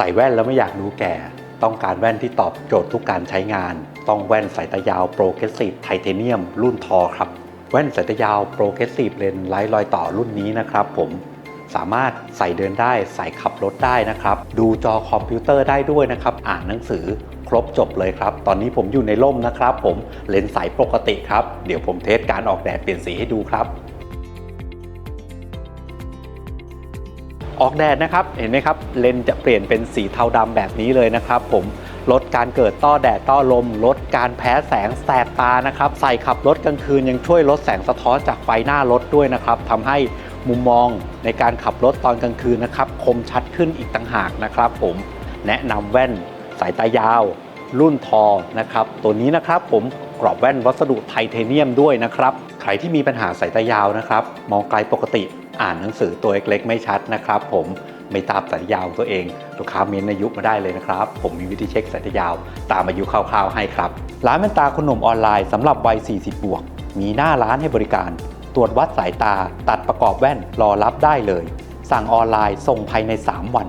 ใส่แว่นแล้วไม่อยากดูแก่ ต้องการแว่นที่ตอบโจทย์ทุกการใช้งาน ต้องแว่นสายตายาวโปรเกรสซีฟไทเทเนียม รุ่นทอครับ แว่นสายตายาวโปรเกรสซีฟเลนไร้รอยต่อรุ่นนี้นะครับผมสามารถใส่เดินได้ใส่ขับรถได้นะครับ ดูจอคอมพิวเตอร์ได้ด้วยนะครับ อ่านหนังสือครบจบเลยครับ ตอนนี้ผมอยู่ในร่มนะครับ ผมเลนส์ใสปกติครับ เดี๋ยวผมเทสการออกแดดเปลี่ยนสีให้ดูครับ ออกแดดนะครับ เห็นไหมครับ เลนส์จะเปลี่ยนเป็นสีเทาดำแบบนี้เลยนะครับ ผมลดการเกิดต้อแดดต้อลม ลดการแพ้แสงแสบตานะครับ ใส่ขับรถกลางคืนยังช่วยลดแสงสะท้อนจากไฟหน้ารถด้วยนะครับทำให้มุมมองในการขับรถตอนกลางคืนนะครับ คมชัดขึ้นอีกต่างหากนะครับ ผมแนะนำแว่นสายตายาว รุ่นทอนะครับ ตัวนี้นะครับผมกรอบแว่นวัสดุไทเทเนียมด้วยนะครับ รที่มีปัญหาสายตายาวนะครับ มองไกลปกติอ่านหนังสือตัวเล็กๆ ไม่ชัดนะครับ ผมไม่ตามสายยาวตัวเอง ลูกค้าเม้นอายุมาได้เลยนะครับ ผมมีวิธีเช็คสายตายาว ตามอายุคร่าวๆให้ครับร้านแว่นตาคุณหนุ่มออนไลน์สำหรับวัย 40 บวก มีหน้าร้านให้บริการ ตรวจวัดสายตา ตัดประกอบแว่นรอรับได้เลย สั่งออนไลน์ส่งภายใน 3 วัน